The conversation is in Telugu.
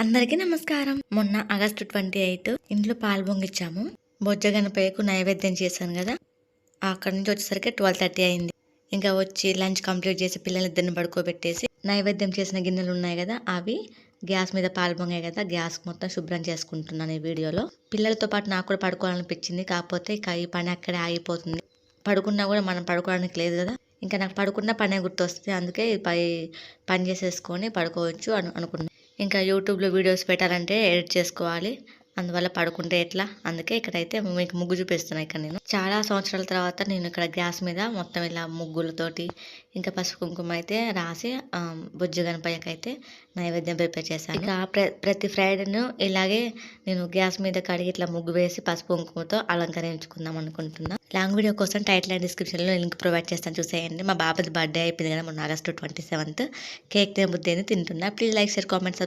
అందరికీ నమస్కారం. మొన్న ఆగస్టు ట్వంటీ ఎయిత్ ఇంట్లో పాలు పొంగిచ్చాము. బొజ్జ గణపయ్యకు నైవేద్యం చేశాను కదా. అక్కడి నుంచి వచ్చేసరికి ట్వెల్వ్ థర్టీ అయింది. ఇంకా వచ్చి లంచ్ కంప్లీట్ చేసి పిల్లలిద్దరిని పడుకోబెట్టేసి నైవేద్యం చేసిన గిన్నెలు ఉన్నాయి కదా అవి గ్యాస్ మీద పాలు పొంగాయి కదా గ్యాస్ మొత్తం శుభ్రం చేసుకుంటున్నాను ఈ వీడియోలో. పిల్లలతో పాటు నాకు కూడా పడుకోవాలనిపించింది కాకపోతే ఇక ఈ పని అక్కడే ఆగిపోతుంది. పడుకున్నా కూడా మనం పడుకోవడానికి లేదు కదా. ఇంకా నాకు పడుకున్న పనే గుర్తొస్తుంది అందుకే పై పని చేసేసుకొని పడుకోవచ్చు అను అనుకున్నాను ఇంకా యూట్యూబ్లో వీడియోస్ పెట్టాలంటే ఎడిట్ చేసుకోవాలి. అందువల్ల పడుకుంటే ఎట్లా? అందుకే ఇక్కడైతే మీకు ముగ్గు చూపిస్తున్నాను ఇక్కడ నేను. చాలా సంవత్సరాల తర్వాత నేను ఇక్కడ గ్యాస్ మీద మొత్తం ఇలా ముగ్గులతోటి ఇంకా పసుపు కుంకుమ అయితే రాసి ఆ, బొజ్జు గణపయ్యకి అయితే నైవేద్యం ప్రిపేర్ చేశాను. ఇంకా ప్ర ప్రతి ఫ్రైడేను ఇలాగే నేను గ్యాస్ మీద కడిగి ఇట్లా ముగ్గు వేసి పసుపు కుంకుమతో అలంకరించుకుందాం అనుకుంటున్నా. లాంగ్ వీడియో కోసం టైటిల్ అండ్ డిస్క్రిప్షన్లో లింక్ ప్రొవైడ్ చేస్తాను చూసేయండి. మా బాబాది బర్త్డే అయిపోయింది కదా మొన్న ఆగస్టు ట్వంటీ సెవెన్త్ కేక్ నేను బుద్ధి తింటున్నా. Please like share comment subscribe